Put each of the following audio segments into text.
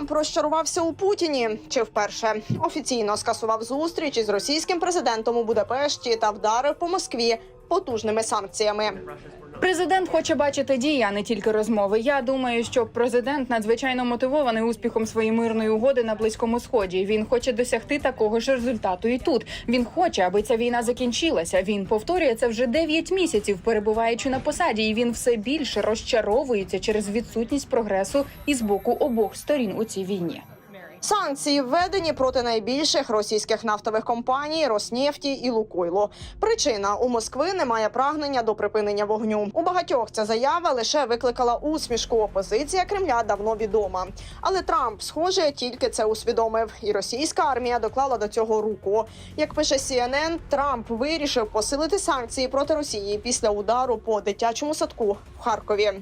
Трамп розчарувався у Путіні чи вперше офіційно скасував зустріч із російським президентом у Будапешті та вдарив по Москві потужними санкціями. Президент хоче бачити дії, а не тільки розмови. Я думаю, що президент надзвичайно мотивований успіхом своєї мирної угоди на близькому сході. Він хоче досягти такого ж результату і тут. Він хоче, аби ця війна закінчилася. Він повторює це вже 9 місяців, перебуваючи на посаді, і він все більше розчаровується через відсутність прогресу із боку обох сторін у цій війні. Санкції введені проти найбільших російських нафтових компаній Роснефті і Лукойлу. Причина у Москви немає прагнення до припинення вогню. У багатьох ця заява лише викликала усмішку. Опозиція Кремля давно відома. Але Трамп, схоже, тільки це усвідомив, і російська армія доклала до цього руку. Як пише CNN, Трамп вирішив посилити санкції проти Росії після удару по дитячому садку в Харкові.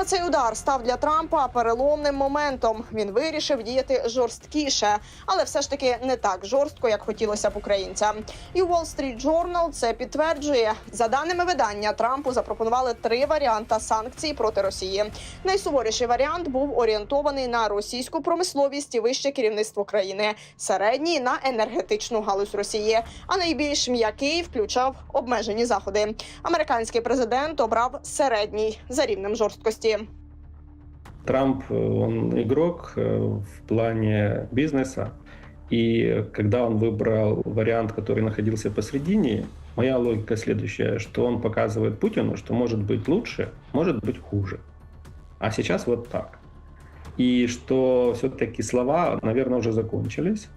Саме цей удар став для Трампа переломним моментом. Він вирішив діяти жорсткіше, але все ж таки не так жорстко, як хотілося б українцям. І Wall Street Journal це підтверджує. За даними видання, Трампу запропонували три варіанти санкцій проти Росії. Найсуворіший варіант був орієнтований на російську промисловість і вище керівництво країни, середній на енергетичну галузь Росії. А найбільш м'який включав обмежені заходи. Американський президент обрав середній за рівнем жорсткості. Трамп, э, он игрок э, в плане бизнеса, и когда он выбрал вариант, который находился посередине, моя логика следующая, что он показывает Путину, что может быть лучше, может быть хуже. А сейчас вот так. И что все-таки слова, наверное, уже закончились.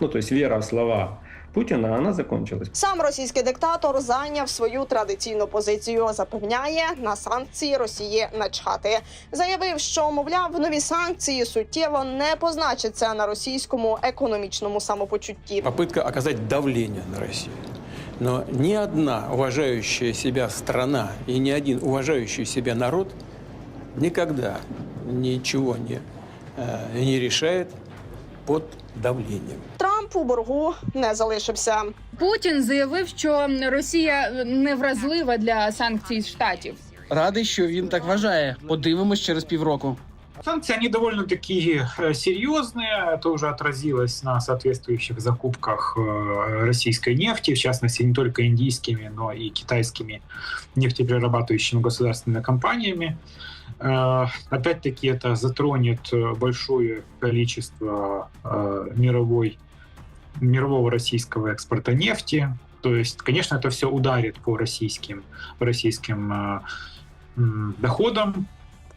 Ну, то есть вера в слова Путина, она закончилась. Сам російський диктатор зайняв свою традиційну позицію. Запевняє на санкції Росії начхати. Заявив, що мовляв, нові санкції суттєво не позначаться на російському економічному самопочутті. попытка оказать давление на Россию. Но ни одна уважающая себя страна и ни один уважающий себя народ никогда ничего не, э, не решает под давлением. Трамп у боргу не залишився. Путін заявив, що Росія невразлива для санкцій штатів. Радий, що він так вважає. Подивимось через півроку. Санкции, они довольно-таки э, серьезные. Это уже отразилось на соответствующих закупках э, российской нефти, в частности, не только индийскими, но и китайскими нефтеперерабатывающими государственными компаниями. Э, Опять-таки, это затронет э, большое количество э, мировой, мирового российского экспорта нефти. То есть, конечно, это все ударит по российским, по российским э, м, доходам,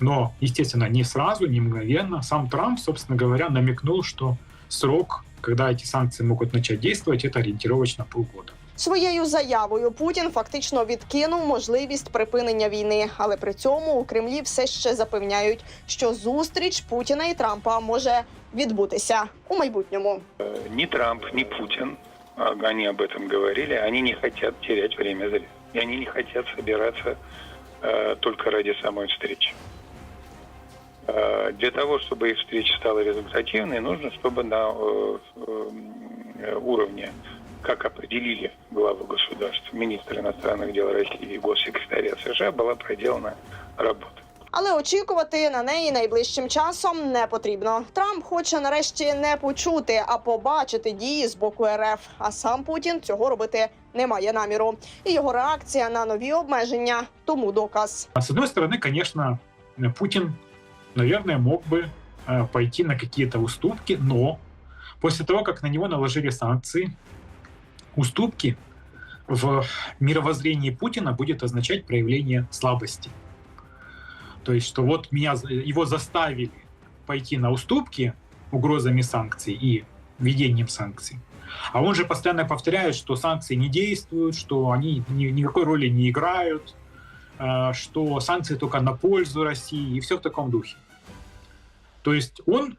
но, естественно, не сразу, не мгновенно. Сам Трамп, собственно говоря, намекнул, что срок, когда эти санкции могут начать действовать, это ориентировочно полгода. Своєю заявою Путін фактично відкинув можливість припинення війни, але при цьому у Кремлі все ще запевняють, що зустріч Путіна і Трампа може відбутися у майбутньому. ни Трамп, ни Путин, а, они об этом говорили, они не хотят терять время зря. И они не хотят собираться э, только ради самой встречи. Э, для того, чтобы их встреча стала результативной, нужно, чтобы на э, э, уровне, как определили главы государств, министр иностранных дел России и госсекретаря США, была проделана работа. Але очікувати на неї найближчим часом не потрібно. Трамп хоче нарешті не почути, а побачити дії з боку РФ. А сам Путін цього робити не має наміру. І його реакція на нові обмеження тому доказ. А с одной стороны, конечно, Путин, наверное, мог бы э, пойти на какие-то уступки, но после того, как на него наложили санкции, уступки в мировоззрении Путина будет означать проявление слабости. То есть, что вот меня, его заставили пойти на уступки угрозами санкций и введением санкций. А он же постоянно повторяет, что санкции не действуют, что они ни- никакой роли не играют, э, что санкции только на пользу России и все в таком духе. То есть он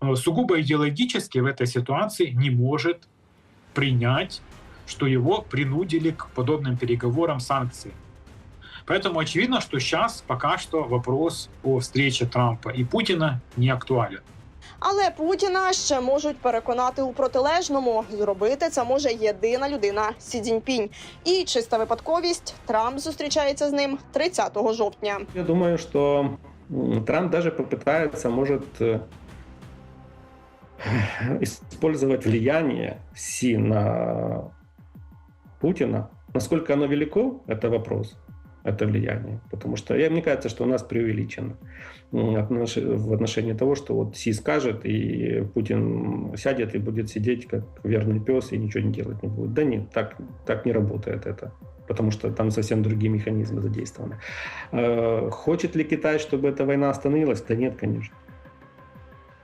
э, сугубо идеологически в этой ситуации не может принять, что его принудили к подобным переговорам санкций. Поэтому очевидно, что сейчас пока что вопрос о встрече Трампа и Путина не актуален. Але Путіна ще можуть переконати у протилежному. Зробити це може єдина людина Сі Цзіньпінь. І чиста випадковість Трамп зустрічається з ним 30 жовтня. Я думаю, что м, Трамп даже попытается, может, э, использовать влияние Си на Путина. Насколько оно велико, это вопрос, Это влияние. Потому что я, мне кажется, что у нас преувеличено в отношении того, что вот Си скажет, и Путин сядет и будет сидеть как верный пес и ничего не делать не будет. Да нет, так, так не работает это потому что там совсем другие механизмы задействованы. Э, Хочет ли Китай, чтобы эта война остановилась? Да нет, конечно.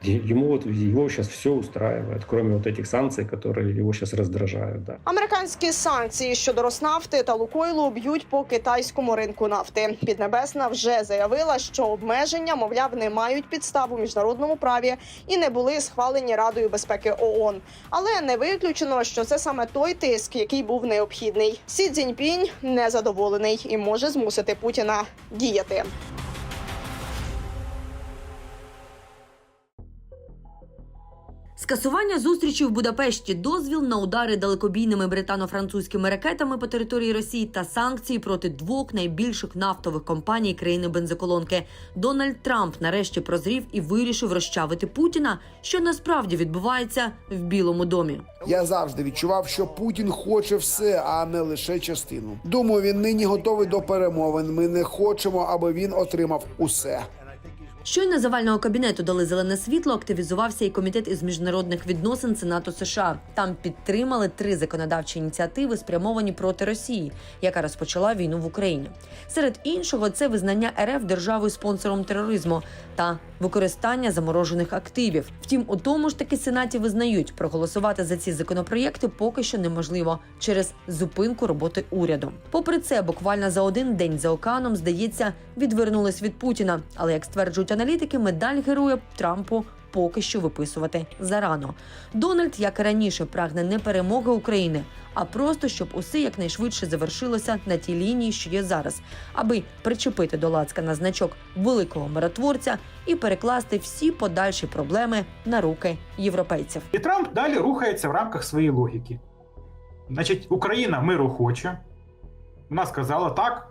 Е- Ему вот его сейчас все устраивает, кроме вот этих санкций, которые его сейчас раздражают. Да. Американські санкції щодо Роснавти та Лукойлу б'ють по китайському ринку нафти. Піднебесна вже заявила, що обмеження, мовляв, не мають підстав у міжнародному праві і не були схвалені Радою безпеки ООН. Але не виключено, що це саме той тиск, який був необхідний. Сі Цзіньпінь незадоволений і може змусити Путіна діяти. Скасування зустрічі в Будапешті, дозвіл на удари далекобійними британо-французькими ракетами по території Росії та санкції проти двох найбільших нафтових компаній країни бензоколонки. Дональд Трамп нарешті прозрів і вирішив розчавити Путіна, що насправді відбувається в Білому домі. Я завжди відчував, що Путін хоче все, а не лише частину. Думаю, він нині готовий до перемовин. Ми не хочемо, аби він отримав усе. Щойно завального кабінету дали зелене світло, активізувався і комітет із міжнародних відносин Сенату США. Там підтримали три законодавчі ініціативи, спрямовані проти Росії, яка розпочала війну в Україні. Серед іншого, це визнання РФ державою спонсором тероризму та використання заморожених активів. Втім, у тому ж таки сенаті визнають, проголосувати за ці законопроєкти поки що неможливо через зупинку роботи уряду. Попри це, буквально за один день за океаном, здається, відвернулись від Путіна. Але як стверджують аналітики, медаль героя Трампу. Поки що виписувати зарано. Дональд, як і раніше, прагне не перемоги України, а просто щоб усе якнайшвидше завершилося на тій лінії, що є зараз, аби причепити до лацка на значок великого миротворця і перекласти всі подальші проблеми на руки європейців. І Трамп далі рухається в рамках своєї логіки. Значить, Україна миру хоче. Вона сказала так,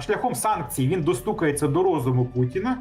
шляхом санкцій він достукається до розуму Путіна,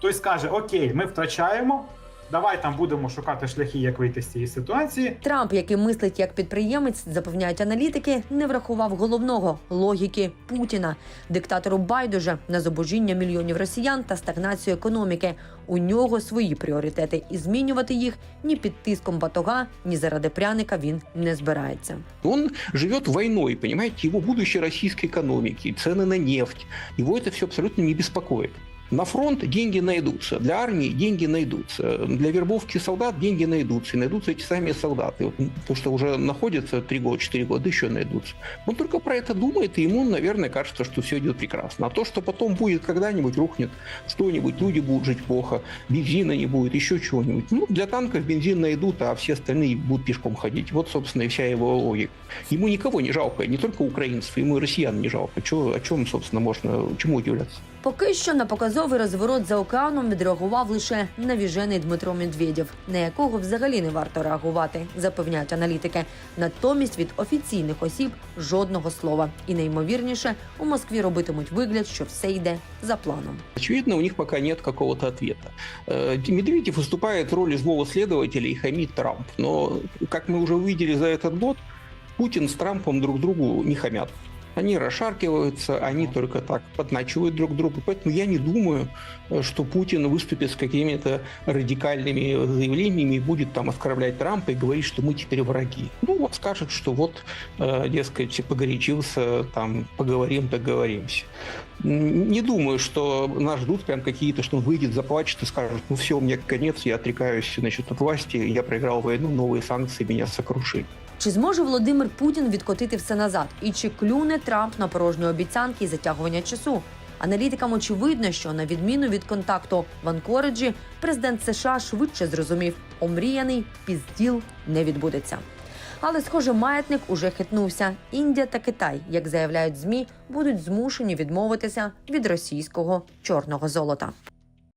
той скаже: Окей, ми втрачаємо. Давай там будемо шукати шляхи, як вийти з цієї ситуації. Трамп, який мислить як підприємець, запевняють аналітики, не врахував головного логіки Путіна, диктатору байдуже на зубожіння мільйонів росіян та стагнацію економіки. У нього свої пріоритети, і змінювати їх ні під тиском батога, ні заради пряника він не збирається. Он живет войной, понимаете, его будущее российской экономики, цены на нефть. Его это все абсолютно не беспокоит. На фронт деньги найдутся, для армии деньги найдутся, для вербовки солдат деньги найдутся, и найдутся эти сами солдаты. Вот, то, что уже находятся 3 года, 4 года, еще найдутся. Он только про это думает, и ему, наверное, кажется, что все идет прекрасно. А то, что потом будет когда-нибудь рухнет что-нибудь, люди будут жить плохо, бензина не будет, еще чего-нибудь. Ну, для танков бензин найдут, а все остальные будут пешком ходить. Вот, собственно, и вся его логика. Ему никого не жалко, не только украинцев, ему и россиян не жалко. Чё, о чем, собственно, можно, чему удивляться? Поки що на показовий розворот за океаном відреагував лише навіжений Дмитро Медведєв, на якого взагалі не варто реагувати, запевняють аналітики. Натомість від офіційних осіб жодного слова. І найімовірніше у Москві робитимуть вигляд, що все йде за планом. Очевидно, у них пока нет какого-то ответа. Э, Медведев выступает в роли злого следователя и хамит Трамп. Но, как мы уже увидели за этот год, Путин с Трампом друг другу не хамят. Они расшаркиваются, они только так подначивают друг друга. Поэтому я не думаю, э, что Путин выступит с какими-то радикальными заявлениями и будет там оскорблять Трампа и говорить, что мы теперь враги. Ну, вот скажет, что вот, э, дескать, погорячился, там, поговорим, договоримся. Не думаю, что нас ждут прям какие-то, что он выйдет, заплачет и скажет, ну все, мне конец, я отрекаюсь значит, от власти, я проиграл войну, новые санкции меня сокрушили. Чи зможе Володимир Путін відкотити все назад? І чи клюне Трамп на порожні обіцянки і затягування часу? Аналітикам очевидно, що на відміну від контакту в Анкориджі, президент США швидше зрозумів, омріяний пізділ не відбудеться. Але, схоже, маятник уже хитнувся. Індія та Китай, як заявляють змі, будуть змушені відмовитися від російського чорного золота.